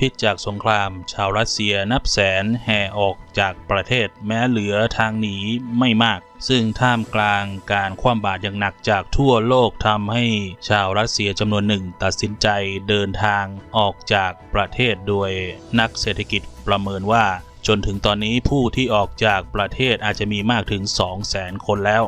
พิษจากสงคราม ชาวรัสเซียนับแสนแห่ออกจากประเทศแม้เหลือทางหนีไม่มาก ซึ่งท่ามกลางการคว่ำบาตรอย่างหนักจากทั่วโลกทำให้ชาวรัสเซียจำนวนหนึ่งตัดสินใจเดินทางออกจากประเทศโดยนักเศรษฐกิจประเมินว่า จนถึงตอนนี้ผู้ที่ออกจากประเทศอาจจะมีมากถึง 200,000 คนแล้ว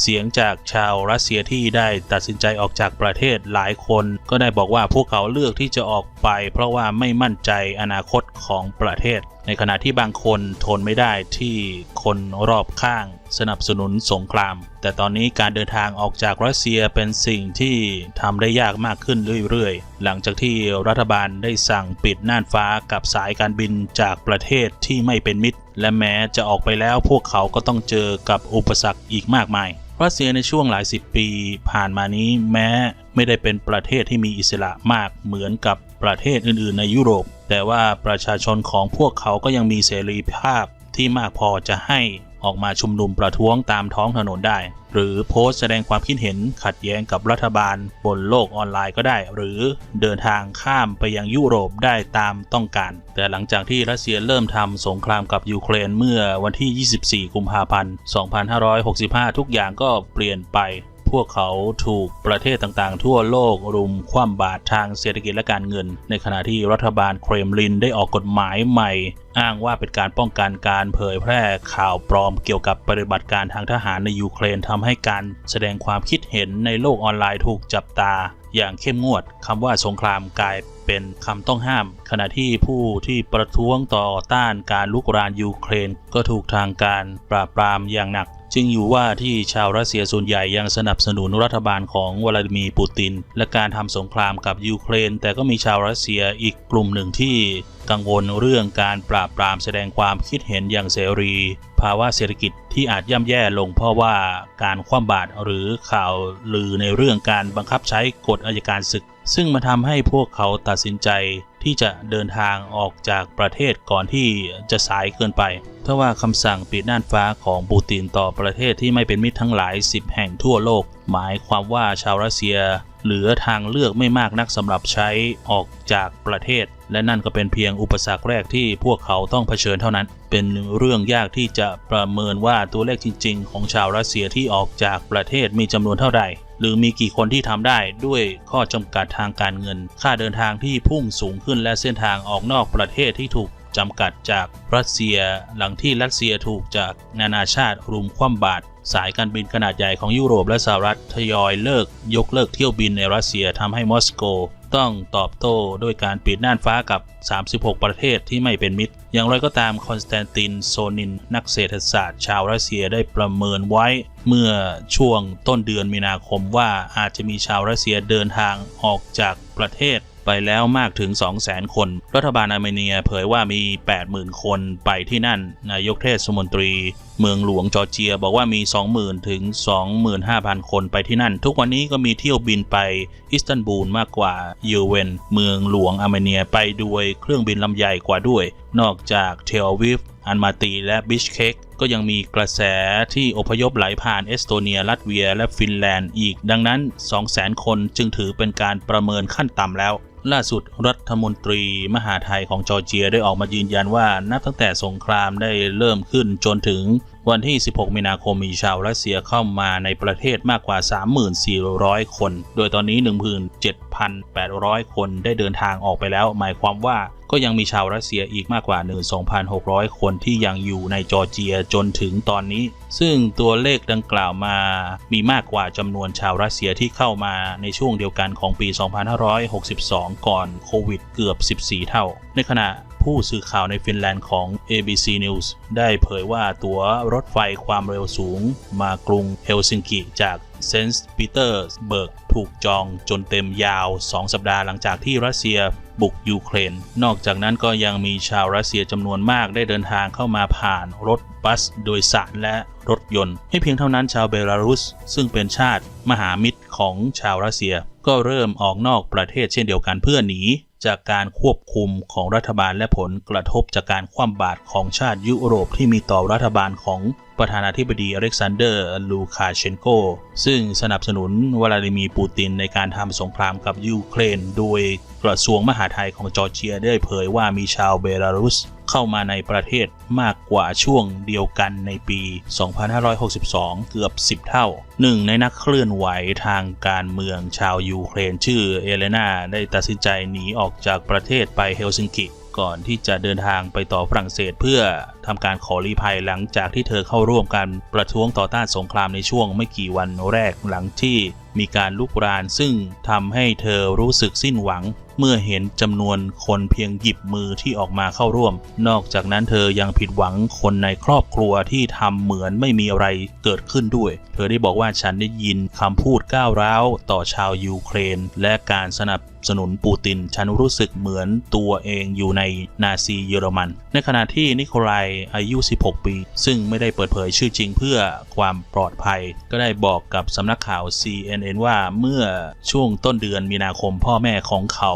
เสียงจากชาวรัสเซียที่ได้ตัดสินใจออกจากประเทศหลายคนก็ได้บอกว่าพวกเขาเลือกที่จะออกไป เพราะว่าไม่มั่นใจอนาคตของประเทศ ในขณะที่บางคนทนไม่ได้ที่คนรอบข้าง สนับสนุนสงคราม แต่ตอนนี้การเดินทางออกจากรัสเซียเป็นสิ่งที่ทำได้ยากมากขึ้นเรื่อยๆ หลังจากที่รัฐบาลได้สั่งปิดน่านฟ้ากับสายการบินจากประเทศที่ไม่เป็นมิตร และแม้จะออกไปแล้วพวกเขาก็ต้องเจอกับอุปสรรคอีกมากมายรัสเซียในช่วงหลายสิบปีผ่านมานี้แม้ไม่ได้เป็นประเทศที่มีอิสระมากเหมือนกับประเทศอื่นๆ ในยุโรป แต่ว่าประชาชนของพวกเขาก็ยังมีเสรีภาพที่มากพอจะให้ ออกมาชุมนุมประท้วงตามท้องถนนได้ หรือโพสต์แสดงความคิดเห็นขัดแย้งกับรัฐบาลบนโลกออนไลน์ก็ได้ หรือเดินทางข้ามไปยังยุโรปได้ตามต้องการ แต่หลังจากที่รัสเซียเริ่มทำสงครามกับยูเครนเมื่อวันที่ 24 กุมภาพันธ์ 2565 ทุกอย่างก็เปลี่ยนไป พวกเขาถูกประเทศต่างๆ ทั่วโลกรุมคว่ำบาตรทางเศรษฐกิจและการเงิน ในขณะที่รัฐบาลเครมลินได้ออกกฎหมายใหม่ อ้างว่าเป็นการป้องกันการเผยแพร่ข่าวปลอมเกี่ยวกับปฏิบัติการทางทหารในยูเครนทำให้การแสดงความคิดเห็นในโลกออนไลน์ถูกจับตา อย่างเข้มงวดคำว่าสงครามกลายเป็นคำต้องห้าม ขณะที่ผู้ที่ประท้วงต่อต้านการลุกรานยูเครน ก็ถูกทางการปราบปรามอย่างหนัก จึงอยู่ว่าที่ชาวรัสเซียส่วนใหญ่ยังสนับสนุนรัฐบาลของวลาดิมีร์ปูติน และการทำสงครามกับยูเครน แต่ก็มีชาวรัสเซียอีกกลุ่มหนึ่งที่กังวลเรื่องการปราบปรามแสดงความคิดเห็นอย่างเสรี ภาวะเศรษฐกิจที่อาจย่ำแย่ลงเพราะว่าการคว่ำบาตรหรือข่าวลือในเรื่องการบังคับใช้กฎอัยการศึก ซึ่งมาทำให้พวกเขาตัดสินใจที่จะเดินทางออกจากประเทศก่อนที่จะสายเกินไปเพราะว่าคำสั่งปิดน่านฟ้าของปูตินต่อประเทศที่ไม่เป็นมิตรทั้งหลาย 10 แห่งทั่วโลก หมายความว่าชาวรัสเซีย เหลือทางเลือกไม่มากนักสำหรับใช้ออกจากประเทศ และนั่นก็เป็นเพียงอุปสรรคแรกที่พวกเขาต้องเผชิญเท่านั้น เป็นเรื่องยากที่จะประเมินว่าตัวเลขจริง ๆ ของชาวรัสเซียที่ออกจากประเทศมีจำนวนเท่าใดหรือมีกี่คนที่ทำได้ด้วยข้อจำกัดทางการเงิน ค่าเดินทางที่พุ่งสูงขึ้นและเส้นทางออกนอกประเทศที่ถูกจำกัดจากรัสเซีย หลังที่รัสเซียถูกจากนานาชาติรุมคว่ำบาตร สายการบินขนาดใหญ่ของยุโรปและสหรัฐทยอยเลิกยกเลิกเที่ยวบินในรัสเซียทำให้มอสโกต้องตอบโต้ด้วยการปิดน่านฟ้ากับ 36 ประเทศที่ไม่เป็นมิตร อย่างไรก็ตามคอนสแตนตินโซนิน นักเศรษฐศาสตร์ชาวรัสเซียได้ประเมินไว้ เมื่อช่วงต้นเดือนมีนาคมว่าอาจจะมีชาวรัสเซียเดินทางออกจากประเทศไปแล้วมากถึง 200,000 คน รัฐบาลอาร์เมเนียเผยว่ามี 80,000 คนไปที่นั่น นายกเทศมนตรี เมืองหลวงจอร์เจีย บอกว่ามี 20,000 ถึง 25,000 คนไปที่นั่น ทุกวันนี้ก็มีเที่ยวบินไปอิสตันบูลมากกว่าเยเวน เมืองหลวงอาร์เมเนียไปด้วยเครื่องบินลำใหญ่กว่าด้วย นอกจากเทลวิฟอันมาตีและบิชเคกก็ยังมีกระแสที่อพยพไหลผ่านเอสโตเนีย ลัตเวีย และฟินแลนด์อีก ดังนั้น 200,000 คนจึงถือเป็นการประเมินขั้นต่ำแล้ว ล่าสุดรัฐมนตรีมหาไทยของจอร์เจียได้ออกมายืนยันว่า นับตั้งแต่สงครามได้เริ่มขึ้นจนถึง วันที่ 16 มีนาคมมีชาวรัสเซียเข้ามาในประเทศมากกว่า 34,000คน โดยตอนนี้ 17,800 คนได้เดินทางออกไปแล้ว หมายความว่า ก็ยังมีชาวรัสเซียอีกมากกว่า 12,600 คนที่ยังอยู่ในจอร์เจียจนถึงตอนนี้ ซึ่งตัวเลขดังกล่าวมามีมากกว่าจำนวนชาวรัสเซียที่เข้ามาในช่วงเดียวกันของปี 2562 ก่อนโควิดเกือบ 14 เท่า ในขณะผู้สื่อข่าวในฟินแลนด์ของ ABC News ได้เผยว่าตั๋วรถไฟความเร็วสูงมากรุงเฮลซิงกิจากเซนต์ปีเตอร์สเบิร์กถูกจองจนเต็มยาว 2 สัปดาห์หลังจากที่รัสเซีย บุกยูเครน นอกจากนั้นก็ยังมีชาวรัสเซียจำนวนมากได้เดินทางเข้ามาผ่านรถบัสโดยสารและรถยนต์ไม่เพียงเท่านั้นชาวเบลารุส ซึ่งเป็นชาติมหามิตรของชาวรัสเซีย ก็เริ่มออกนอกประเทศเช่นเดียวกันเพื่อหนี จากการควบคุมของรัฐบาลและผลกระทบจากการคว่ำบาตรของชาติยุโรปที่มีต่อรัฐบาลของประธานาธิบดีอเล็กซานเดอร์ ลูคาเชนโก ซึ่งสนับสนุนวลาดิมีร์ปูตินในการทำสงครามกับยูเครน โดยกระทรวงมหาดไทยของจอร์เจียได้เผยว่ามีชาวเบลารุส เข้ามาในประเทศมากกว่าช่วงเดียวกันในปี 2562 เกือบ 10 เท่า หนึ่งในนักเคลื่อนไหวทางการเมืองชาวยูเครนชื่อเอเลนาได้ตัดสินใจหนีออกจากประเทศไปเฮลซิงกิ ก่อนที่จะเดินทางไปต่อฝรั่งเศสเพื่อทำการขอรีภัยหลังจากที่เธอเข้าร่วมการประท้วงต่อต้านสงครามในช่วงไม่กี่วันแรกหลังที่มีการลุกรานซึ่งทำให้เธอรู้สึกสิ้นหวัง เมื่อเห็นจำนวนคนเพียงหยิบมือที่ออกมาเข้าร่วม นอกจากนั้นเธอยังผิดหวังคนในครอบครัวที่ทำเหมือนไม่มีอะไรเกิดขึ้นด้วย เธอได้บอกว่าฉันได้ยินคำพูดก้าวร้าวต่อชาวยูเครน และการสนับสนุนปูติน ฉันรู้สึกเหมือนตัวเองอยู่ในนาซีเยอรมัน ในขณะที่นิโคลายอายุ 16 ปี ซึ่งไม่ได้เปิดเผยชื่อจริงเพื่อความปลอดภัย ก็ได้บอกกับสำนักข่าว CNN ว่าเมื่อช่วงต้นเดือนมีนาคมพ่อแม่ของเขา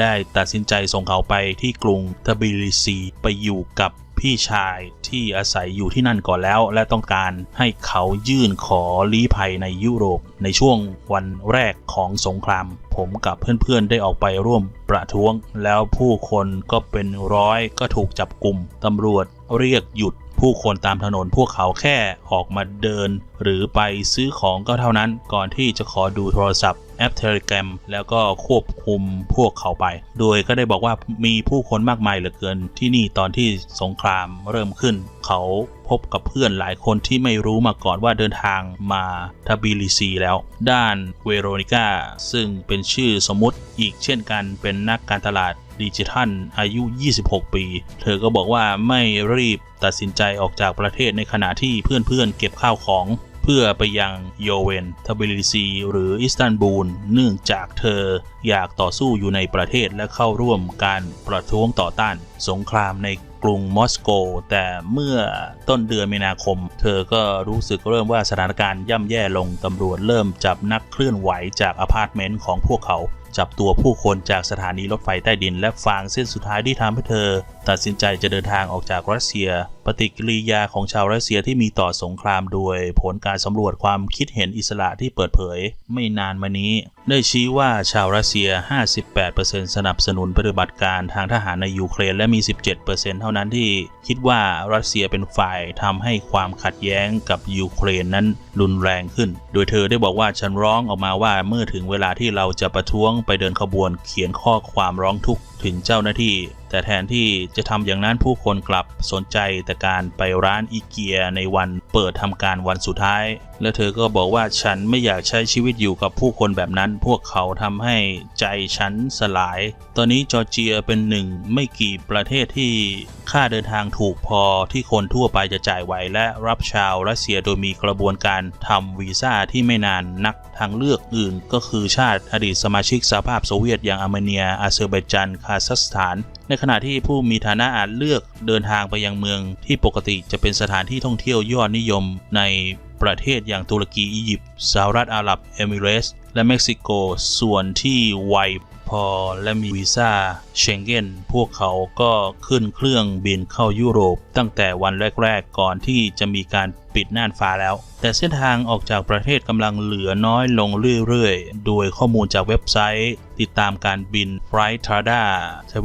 ได้ตัดสินใจส่งเขาไปที่กรุงทบิลิซีไปอยู่กับพี่ชายที่อาศัยอยู่ที่นั่นก่อนแล้ว และต้องการให้เขายื่นขอลี้ภัยในยุโรป ในช่วงวันแรกของสงคราม ผมกับเพื่อนๆได้ออกไปร่วมประท้วง แล้วผู้คนก็เป็นร้อยก็ถูกจับกลุ่มตำรวจ เรียกหยุดผู้คนตามถนนพวกเขาแค่ออกมาเดิน หรือไปซื้อของก็เท่านั้น ก่อนที่จะขอดูโทรศัพท์แอปเทเล r a m แล้วก็ควบคุมพวกเขาไป โดยก็ได้บอกว่ามีผู้คนมากมายเหลือเกินที่นี่ตอนที่สงครามเริ่มขึ้น เขาพบกับเพื่อนหลายคนที่ไม่รู้มาก่อนว่าเดินทางมาทบิลิซีแล้ว ด้านเวโรนิก้าซึ่งเป็นชื่อสมมติอีกเช่นกันเป็นนักการตลาด ดิจิทัลอายุ 26 ปี เธอก็บอกว่าไม่รีบตัดสินใจออกจากประเทศในขณะที่เพื่อนๆเก็บข้าวของเพื่อไปยังโยเวนทบิลิซี หรืออิสตันบูล เนื่องจากเธออยากต่อสู้อยู่ในประเทศและเข้าร่วมการประท้วงต่อต้าน สงครามในกรุงมอสโก แต่เมื่อต้นเดือนมีนาคม เธอก็รู้สึกเริ่มว่าสถานการณ์ย่ำแย่ลงตำรวจเริ่มจับนักเคลื่อนไหวจากอพาร์ตเมนต์ของพวกเขา จับตัวผู้คนจากสถานีรถไฟใต้ดิน และฟางเส้นสุดท้ายที่ทำให้เธอ ตัดสินใจจะเดินทางออกจากรัสเซีย ปฏิกิริยาของชาวรัสเซียที่มีต่อสงครามโดยผลการสำรวจความคิดเห็นอิสระที่เปิดเผย ไม่นานมานี้ ได้ชี้ว่าชาวรัสเซีย 58%สนับสนุนปฏิบัติการทางทหารในยูเครนและมี 17%เท่านั้นที่คิดว่ารัสเซียเป็นฝ่ายทำให้ความขัดแย้งกับยูเครนนั้นรุนแรงขึ้น โดยเธอได้บอกว่าฉันร้องออกมาว่าเมื่อถึงเวลาที่เราจะประท้วงไปเดินขบวนเขียนข้อความร้องทุกข์ ถึงเจ้าหน้าที่ แต่แทนที่จะทำอย่างนั้นผู้คนกลับสนใจแต่การไปร้านอีเกียในวัน เปิดทำการวันสุดท้าย และเธอก็บอกว่าฉันไม่อยากใช้ชีวิตอยู่กับผู้คนแบบนั้น พวกเขาทำให้ใจฉันสลาย ตอนนี้จอร์เจียเป็นหนึ่งไม่กี่ประเทศที่ค่าเดินทางถูกพอที่คนทั่วไปจะจ่ายไหวและรับชาวรัสเซียโดยมีกระบวนการทำวีซ่าที่ไม่นานนักทางเลือกอื่น ก็คือชาติอดีตสมาชิกสหภาพโซเวียตอย่างอาร์เมเนียอาเซอร์ไบจานคาซัคสถานในขณะที่ผู้มีฐานะอาจเลือกเดินทางไปยังเมืองที่ปกติจะเป็นสถานที่ท่องเที่ยวยอดนิยมในประเทศอย่างตุรกีอียิปต์สหรัฐอาหรับเอมิเรส และเม็กซิโก ส่วนที่วัย อและมีวีซ่าเชงเก้นพวกเขาก็ขึ้นเครื่องบินเข้ายุโรป ตั้งแต่วันแรก ๆ ก่อนที่จะมีการปิดน่านฟ้าแล้ว แต่เส้นทางออกจากประเทศกำลังเหลือน้อยลงเรื่อยๆ โดยข้อมูลจากเว็บไซต์ ติดตามการบิน Flight Radar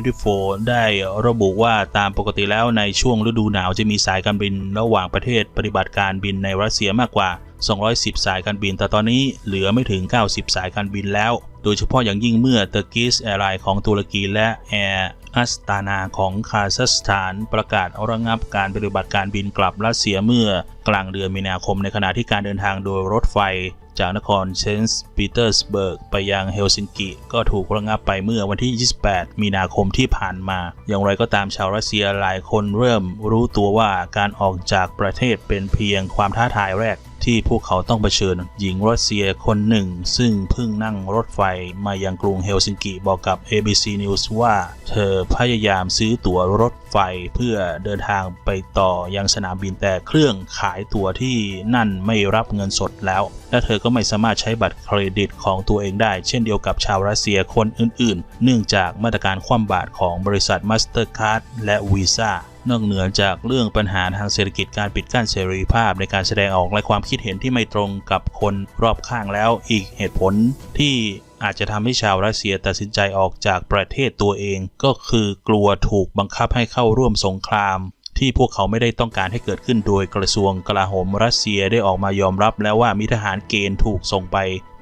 24 ได้ระบุว่าตามปกติแล้วในช่วงฤดูหนาวจะมีสายการบินระหว่างประเทศปฏิบัติการบินในรัสเซียมากกว่า 210 สายการบิน แต่ตอนนี้เหลือไม่ถึง 90 สายการบินแล้ว โดยเฉพาะอย่างยิ่งเมื่อเตอร์กิสแอร์ไลน์ของตุรกีและแอร์อัสตานาของคาซัคสถานประกาศระงับการปฏิบัติการบินกลับรัสเซียเมื่อกลางเดือนมีนาคมในขณะที่การเดินทางโดยรถไฟ จากนครเซนต์ปีเตอร์สเบิร์กไปยังเฮลซิงกิ ก็ถูกระงับไปเมื่อวันที่ 28 มีนาคมที่ผ่านมา อย่างไรก็ตามชาวรัสเซียหลายคนเริ่มรู้ตัวว่าการออกจากประเทศเป็นเพียงความท้าทายแรก ที่พวกเขาต้องเผชิญหญิงรัสเซียคนหนึ่ง ซึ่งเพิ่งนั่งรถไฟมายังกรุงเฮลซิงกิบอกกับ ABC News ว่า เธอพยายามซื้อตั๋วรถไฟเพื่อเดินทางไปต่อยังสนามบินแต่เครื่องขายตั๋วที่นั่นไม่รับเงินสดแล้ว และเธอก็ไม่สามารถใช้บัตรเครดิตของตัวเองได้ เช่นเดียวกับชาวรัสเซียคนอื่นๆ เนื่องจากมาตรการคว่ำบาตรของบริษัท Mastercard และ Visa นอกเหนือจากเรื่องปัญหาทางเศรษฐกิจการปิดกั้นเสรีภาพในการแสดงออกและความคิดเห็นที่ไม่ตรงกับคนรอบข้างแล้วอีกเหตุผลที่อาจจะทำให้ชาวรัสเซียตัดสินใจออกจากประเทศตัวเอง ก็คือกลัวถูกบังคับให้เข้าร่วมสงคราม ที่พวกเขาไม่ได้ต้องการให้เกิดขึ้นโดยกระทรวงกลาโหมรัสเซียได้ออกมายอมรับแล้วว่ามีทหารเกณฑ์ถูกส่งไป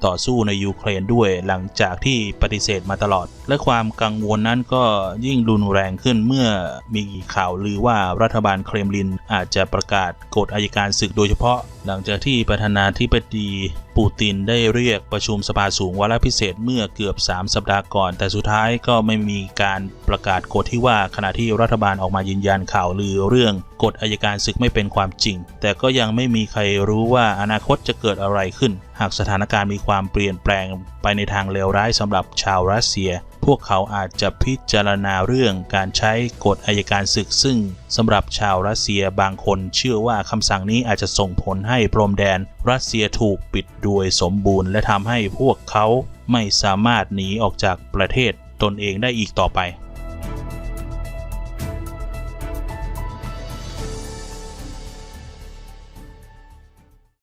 ต่อสู้ในยูเครนด้วยหลังจากที่ปฏิเสธมาตลอด และความกังวลนั้นก็ยิ่งรุนแรงขึ้นเมื่อมีข่าวลือว่ารัฐบาลเครมลินอาจจะประกาศกฎอัยการศึกโดยเฉพาะ หลังจากที่ประธานาธิบดีปูตินได้เรียกประชุมสภาสูงวาระพิเศษเมื่อเกือบ 3 สัปดาห์ก่อน แต่สุดท้ายก็ไม่มีการประกาศกฎที่ว่าขณะที่รัฐบาลออกมายืนยันข่าวลือเรื่องกฎอัยการศึกไม่เป็นความจริง แต่ก็ยังไม่มีใครรู้ว่าอนาคตจะเกิดอะไรขึ้น หากสถานการณ์มีความเปลี่ยนแปลงไปในทางเลวร้ายสำหรับชาวรัสเซีย พวกเขาอาจจะพิจารณาเรื่องการใช้กฎอัยการศึกซึ่งสำหรับชาวรัสเซียบางคนเชื่อว่าคำสั่งนี้อาจจะส่งผลให้พรมแดน รัสเซียถูกปิดโดยสมบูรณ์ และทำให้พวกเขาไม่สามารถหนีออกจากประเทศตนเองได้อีกต่อไป